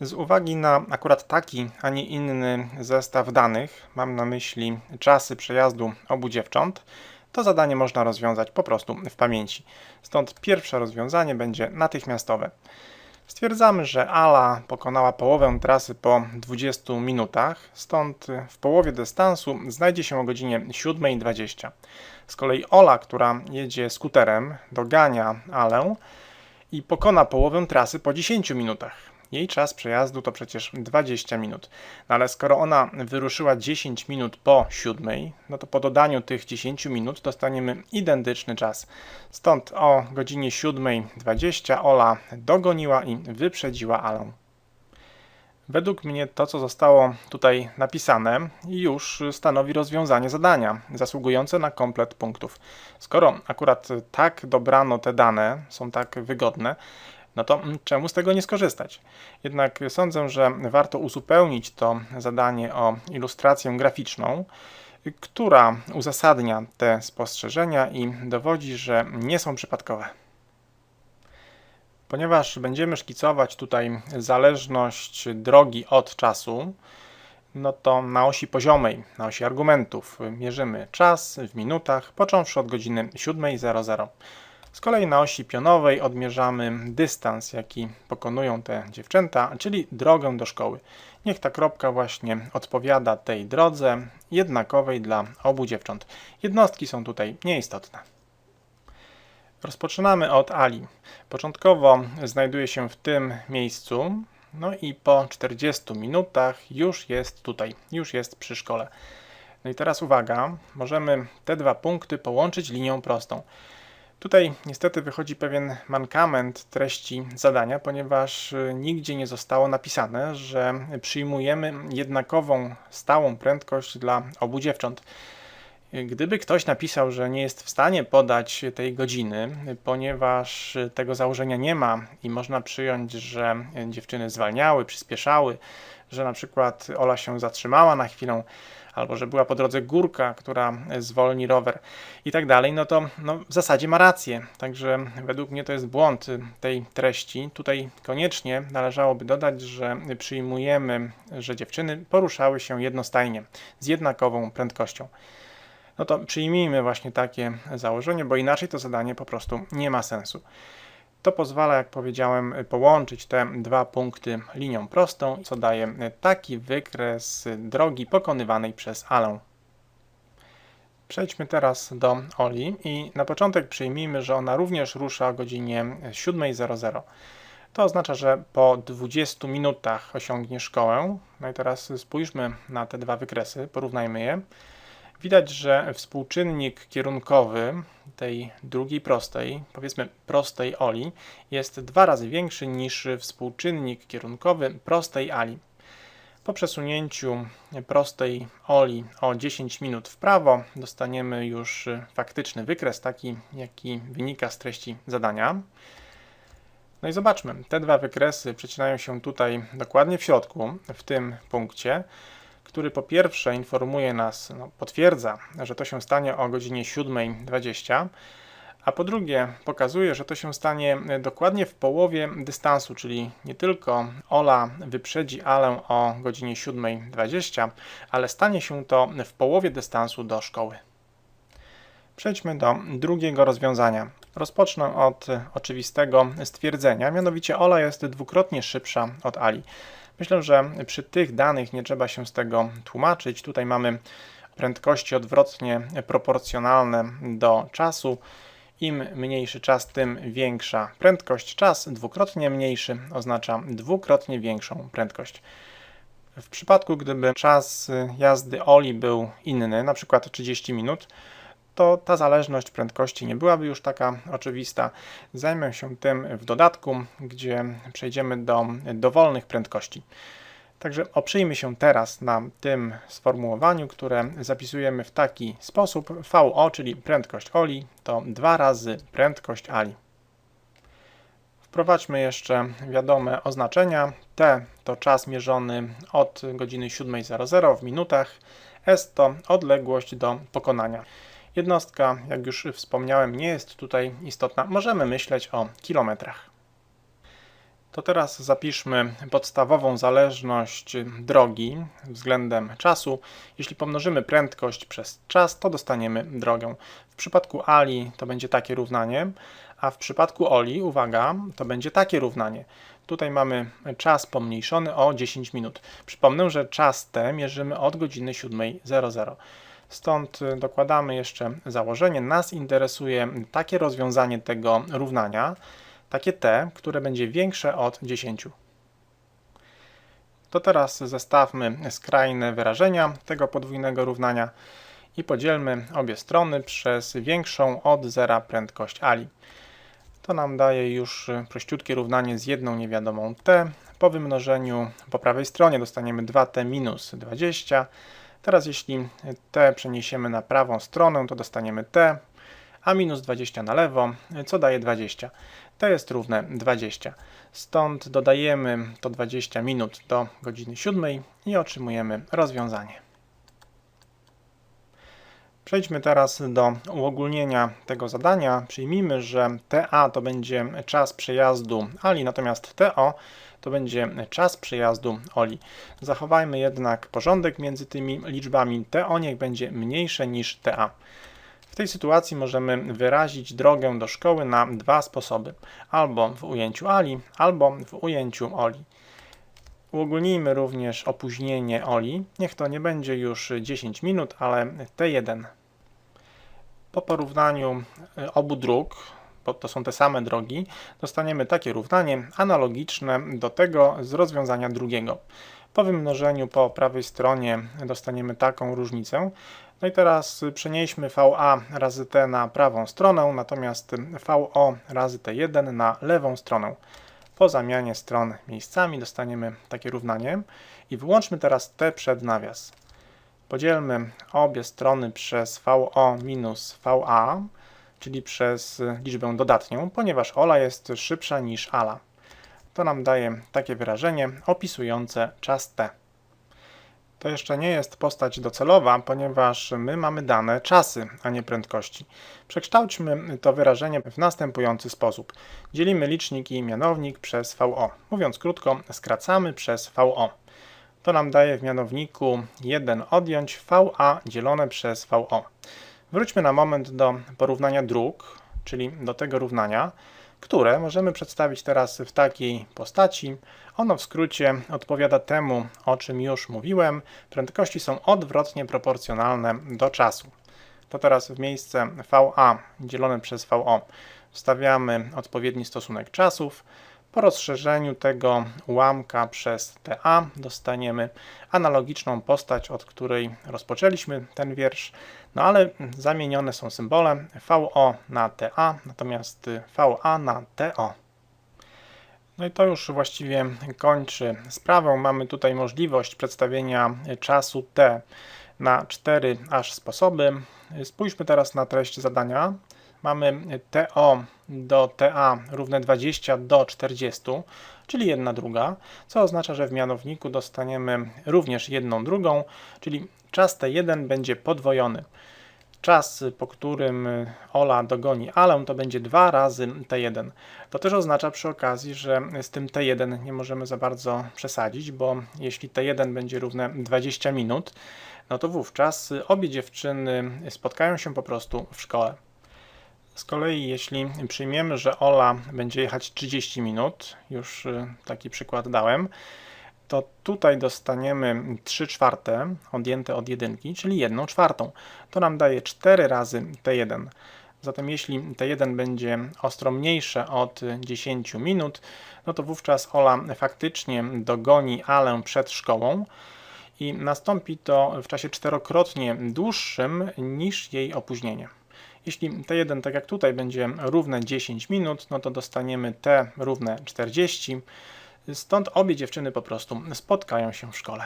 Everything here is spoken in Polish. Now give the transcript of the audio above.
Z uwagi na akurat taki, a nie inny zestaw danych, mam na myśli czasy przejazdu obu dziewcząt, to zadanie można rozwiązać po prostu w pamięci. Stąd pierwsze rozwiązanie będzie natychmiastowe. Stwierdzamy, że Ala pokonała połowę trasy po 20 minutach, stąd w połowie dystansu znajdzie się o godzinie 7.20. Z kolei Ola, która jedzie skuterem, dogania Alę i pokona połowę trasy po 10 minutach. Jej czas przejazdu to przecież 20 minut. No ale skoro ona wyruszyła 10 minut po 7, no to po dodaniu tych 10 minut dostaniemy identyczny czas. Stąd o godzinie 7.20 Ola dogoniła i wyprzedziła Alę. Według mnie to, co zostało tutaj napisane, już stanowi rozwiązanie zadania, zasługujące na komplet punktów. Skoro akurat tak dobrano te dane, są tak wygodne, no to czemu z tego nie skorzystać? Jednak sądzę, że warto uzupełnić to zadanie o ilustrację graficzną, która uzasadnia te spostrzeżenia i dowodzi, że nie są przypadkowe. Ponieważ będziemy szkicować tutaj zależność drogi od czasu, no to na osi poziomej, na osi argumentów mierzymy czas w minutach, począwszy od godziny 7.00. Z kolei na osi pionowej odmierzamy dystans, jaki pokonują te dziewczęta, czyli drogę do szkoły. Niech ta kropka właśnie odpowiada tej drodze jednakowej dla obu dziewcząt. Jednostki są tutaj nieistotne. Rozpoczynamy od Ali. Początkowo znajduje się w tym miejscu, no i po 40 minutach już jest tutaj, już jest przy szkole. No i teraz uwaga, możemy te dwa punkty połączyć linią prostą. Tutaj niestety wychodzi pewien mankament treści zadania, ponieważ y, nigdzie nie zostało napisane, że przyjmujemy jednakową stałą prędkość dla obu dziewcząt. Gdyby ktoś napisał, że nie jest w stanie podać tej godziny, ponieważ tego założenia nie ma i można przyjąć, że dziewczyny zwalniały, przyspieszały, że na przykład Ola się zatrzymała na chwilę, albo że była po drodze górka, która zwolni rower i tak dalej, no to no, w zasadzie ma rację. Także według mnie to jest błąd tej treści. Tutaj koniecznie należałoby dodać, że przyjmujemy, że dziewczyny poruszały się jednostajnie, z jednakową prędkością. No to przyjmijmy właśnie takie założenie, bo inaczej to zadanie po prostu nie ma sensu. To pozwala, jak powiedziałem, połączyć te dwa punkty linią prostą, co daje taki wykres drogi pokonywanej przez Alę. Przejdźmy teraz do Oli i na początek przyjmijmy, że ona również rusza o godzinie 7.00. To oznacza, że po 20 minutach osiągnie szkołę. No i teraz spójrzmy na te dwa wykresy, porównajmy je. Widać, że współczynnik kierunkowy tej drugiej prostej, powiedzmy prostej Oli, jest dwa razy większy niż współczynnik kierunkowy prostej Ali. Po przesunięciu prostej Oli o 10 minut w prawo dostaniemy już faktyczny wykres, taki jaki wynika z treści zadania. No i zobaczmy, te dwa wykresy przecinają się tutaj dokładnie w środku, w tym punkcie który po pierwsze informuje nas, no, potwierdza, że to się stanie o godzinie 7.20, a po drugie pokazuje, że to się stanie dokładnie w połowie dystansu, czyli nie tylko Ola wyprzedzi Alę o godzinie 7.20, ale stanie się to w połowie dystansu do szkoły. Przejdźmy do drugiego rozwiązania. Rozpocznę od oczywistego stwierdzenia, mianowicie Ola jest dwukrotnie szybsza od Ali. Myślę, że przy tych danych nie trzeba się z tego tłumaczyć. Tutaj mamy prędkości odwrotnie proporcjonalne do czasu. Im mniejszy czas, tym większa prędkość. Czas dwukrotnie mniejszy oznacza dwukrotnie większą prędkość. W przypadku, gdyby czas jazdy Oli był inny, na przykład 30 minut, to ta zależność prędkości nie byłaby już taka oczywista. Zajmę się tym w dodatku, gdzie przejdziemy do dowolnych prędkości. Także oprzyjmy się teraz na tym sformułowaniu, które zapisujemy w taki sposób. VO, czyli prędkość Oli, to dwa razy prędkość Ali. Wprowadźmy jeszcze wiadome oznaczenia. T to czas mierzony od godziny 7.00 w minutach. S to odległość do pokonania. Jednostka, jak już wspomniałem, nie jest tutaj istotna. Możemy myśleć o kilometrach. To teraz zapiszmy podstawową zależność drogi względem czasu. Jeśli pomnożymy prędkość przez czas, to dostaniemy drogę. W przypadku Ali to będzie takie równanie, a w przypadku Oli, uwaga, to będzie takie równanie. Tutaj mamy czas pomniejszony o 10 minut. Przypomnę, że czas T mierzymy od godziny 7.00. Stąd dokładamy jeszcze założenie. Nas interesuje takie rozwiązanie tego równania, takie t, które będzie większe od 10. To teraz zestawmy skrajne wyrażenia tego podwójnego równania i podzielmy obie strony przez większą od zera prędkość ali. To nam daje już prościutkie równanie z jedną niewiadomą t. Po wymnożeniu po prawej stronie dostaniemy 2t minus 20. Teraz jeśli t przeniesiemy na prawą stronę, to dostaniemy t, a minus 20 na lewo, co daje 20. To jest równe 20. Stąd dodajemy to 20 minut do godziny 7 i otrzymujemy rozwiązanie. Przejdźmy teraz do uogólnienia tego zadania. Przyjmijmy, że TA to będzie czas przejazdu Ali, natomiast TO to będzie czas przejazdu Oli. Zachowajmy jednak porządek między tymi liczbami. TO niech będzie mniejsze niż TA. W tej sytuacji możemy wyrazić drogę do szkoły na dwa sposoby: albo w ujęciu Ali, albo w ujęciu Oli. Uogólnijmy również opóźnienie Oli. Niech to nie będzie już 10 minut, ale T1. Po porównaniu e, obu dróg, to są te same drogi, dostaniemy takie równanie analogiczne do tego z rozwiązania drugiego. Po wymnożeniu po prawej stronie dostaniemy taką różnicę. No i teraz przenieśmy VA razy T na prawą stronę, natomiast VO razy T1 na lewą stronę. Po zamianie stron miejscami dostaniemy takie równanie i wyłączmy teraz T przed nawias. Podzielmy obie strony przez VO minus VA, czyli przez liczbę dodatnią, ponieważ Ola jest szybsza niż Ala. To nam daje takie wyrażenie opisujące czas T. To jeszcze nie jest postać docelowa, ponieważ my mamy dane czasy, a nie prędkości. Przekształćmy to wyrażenie w następujący sposób. Dzielimy licznik i mianownik przez VO. Mówiąc krótko, skracamy przez VO. To nam daje w mianowniku 1 odjąć VA dzielone przez VO. Wróćmy na moment do porównania dróg, czyli do tego równania które możemy przedstawić teraz w takiej postaci. Ono w skrócie odpowiada temu, o czym już mówiłem. Prędkości są odwrotnie proporcjonalne do czasu. To teraz w miejsce VA dzielone przez VO wstawiamy odpowiedni stosunek czasów. Po rozszerzeniu tego ułamka przez TA dostaniemy analogiczną postać, od której rozpoczęliśmy ten wiersz, no ale zamienione są symbole VO na TA, natomiast VA na TO. No i to już właściwie kończy sprawę. Mamy tutaj możliwość przedstawienia czasu T na cztery aż sposoby. Spójrzmy teraz na treść zadania mamy TO do TA równe 20 do 40, czyli jedna druga, co oznacza, że w mianowniku dostaniemy również jedną drugą, czyli czas T1 będzie podwojony. Czas, po którym Ola dogoni Alę, to będzie 2 razy T1. To też oznacza przy okazji, że z tym T1 nie możemy za bardzo przesadzić, bo jeśli T1 będzie równe 20 minut, no to wówczas obie dziewczyny spotkają się po prostu w szkole. Z kolei jeśli przyjmiemy, że Ola będzie jechać 30 minut, już y, taki przykład dałem, to tutaj dostaniemy 3 czwarte odjęte od jedynki, czyli 1 czwartą. To nam daje 4 razy T1. Zatem jeśli T1 będzie ostro mniejsze od 10 minut, no to wówczas Ola faktycznie dogoni Alę przed szkołą i nastąpi to w czasie czterokrotnie dłuższym niż jej opóźnienie. Jeśli T1, tak jak tutaj, będzie równe 10 minut, no to dostaniemy T równe 40. Stąd obie dziewczyny po prostu spotkają się w szkole.